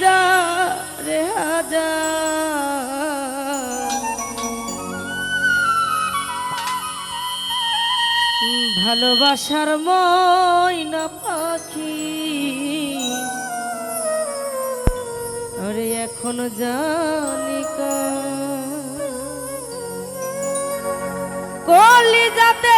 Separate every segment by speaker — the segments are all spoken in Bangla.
Speaker 1: হাজার হাজার। ভালোবাসার ময়না পাখি। আরে এখন জানিকা কলি যাতে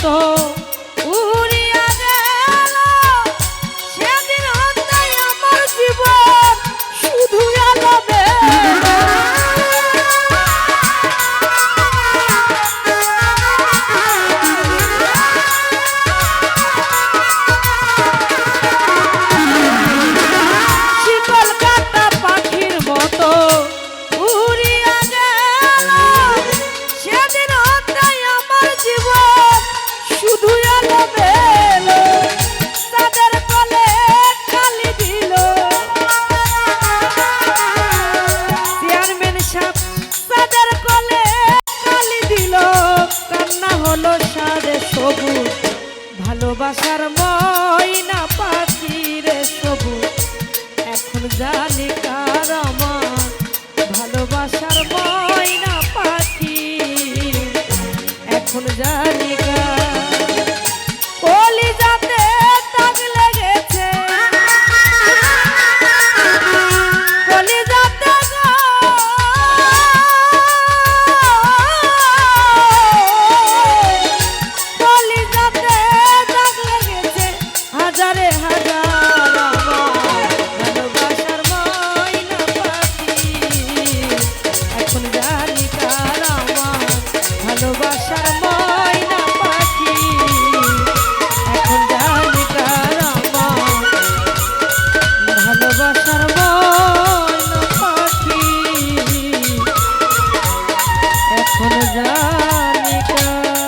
Speaker 1: So. ময়না পাখি রে সবু এখন জানি আমার ভালোবাসার পাখি। এখন জানি